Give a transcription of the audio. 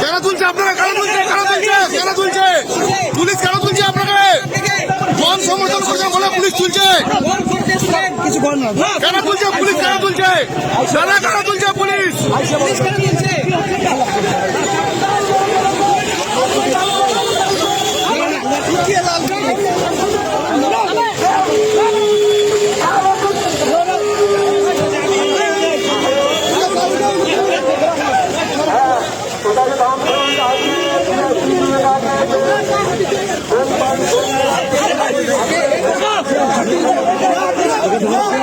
কেন তুলছে আপনারা কেন তুলছে কেন তুলছে কেন তুলছে পুলিশ কেন তুলছে আপনাকে জন সমর্থন করছে বলে পুলিশ তুলছে। কিছু কর কেন তুলছে পুলিশ? কেন তুলছে? দাদা কেন তুলছে পুলিশ?